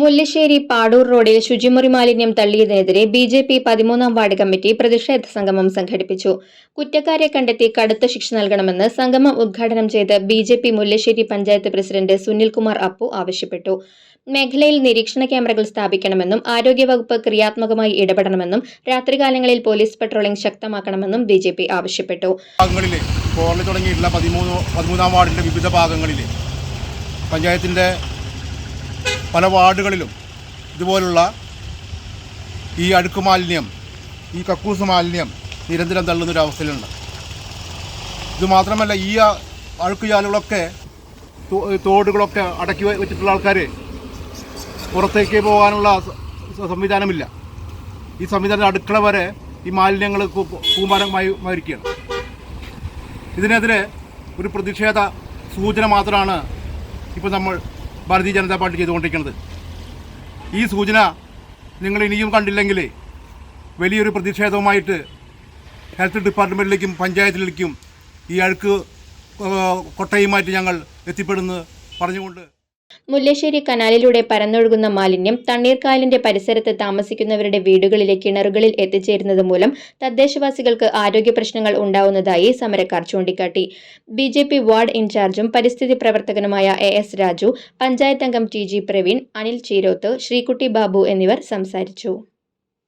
മുല്ലശ്ശേരി പാടൂർ റോഡിൽ ശുചിമുറി മാലിന്യം തള്ളിയതിനെതിരെ ബി ജെ പി പതിമൂന്നാം വാർഡ് കമ്മിറ്റി പ്രതിഷേധ സംഗമം സംഘടിപ്പിച്ചു. കുറ്റക്കാരെ കണ്ടെത്തി കടുത്ത ശിക്ഷ നൽകണമെന്ന് സംഗമം ഉദ്ഘാടനം ചെയ്ത് B J P Mullassery panchayat president Sunilkumar Appu ആവശ്യപ്പെട്ടു. മേഖലയിൽ നിരീക്ഷണ ക്യാമറകൾ സ്ഥാപിക്കണമെന്നും ആരോഗ്യവകുപ്പ് ക്രിയാത്മകമായി ഇടപെടണമെന്നും രാത്രികാലങ്ങളിൽ പോലീസ് പട്രോളിംഗ് ശക്തമാക്കണമെന്നും ബി ജെ പി ആവശ്യപ്പെട്ടു. തുടങ്ങിയിട്ടുള്ള പതിമൂന്ന് വാർഡിന്റെ വിവിധ ഭാഗങ്ങളിൽ പഞ്ചായത്തിന്റെ പല വാർഡുകളിലും ഇതുപോലുള്ള ഈ അഴുക്ക് മാലിന്യം ഈ കക്കൂസ് മാലിന്യം നിരന്തരം തള്ളുന്നൊരവസ്ഥയിലുണ്ട് ഇത് മാത്രമല്ല ഈ അഴുക്കുചാലുകളൊക്കെ തോടുകളൊക്കെ അടക്കി വെച്ചിട്ടുള്ള ആൾക്കാർ പുറത്തേക്ക് പോകാനുള്ള സംവിധാനമില്ല. ഈ സംവിധാനം അടുക്കള വരെ ഈ മാലിന്യങ്ങൾ കൂമ്പാരമായി മാറിയിരിക്കുകയാണ്. ഇതിനെതിരെ ഒരു പ്രതിഷേധ സൂചന മാത്രമാണ് ഇപ്പോൾ നമ്മൾ ഭാരതീയ ജനതാ പാർട്ടി ചെയ്തുകൊണ്ടിരിക്കുന്നത്. ഈ സൂചന നിങ്ങൾ ഇനിയും കണ്ടില്ലെങ്കിൽ വലിയൊരു പ്രതിഷേധവുമായിട്ട് ഹെൽത്ത് ഡിപ്പാർട്ട്മെന്റിലേക്കും പഞ്ചായത്തിലേക്കും ഈ അഴുക്ക് കൊട്ടയുമായിട്ട് ഞങ്ങൾ എത്തിപ്പെടുന്നു പറഞ്ഞുകൊണ്ട് മുല്ലശ്ശേരി കനാലിലൂടെ പരന്നൊഴുകുന്ന മാലിന്യം തണ്ണീർക്കായലിന്റെ പരിസരത്ത് താമസിക്കുന്നവരുടെ വീടുകളിലെ കിണറുകളിൽ എത്തിച്ചേരുന്നത് മൂലം തദ്ദേശവാസികൾക്ക് ആരോഗ്യ പ്രശ്നങ്ങൾ ഉണ്ടാവുന്നതായി സമരക്കാർ ചൂണ്ടിക്കാട്ടി. ബി ജെ പി വാർഡ് ഇൻചാർജും പരിസ്ഥിതി പ്രവർത്തകനുമായ എ എസ് രാജു പഞ്ചായത്ത് അംഗം ടി ജി പ്രവീൺ അനിൽ ചീരോത്ത് ശ്രീകുട്ടി ബാബു എന്നിവർ സംസാരിച്ചു.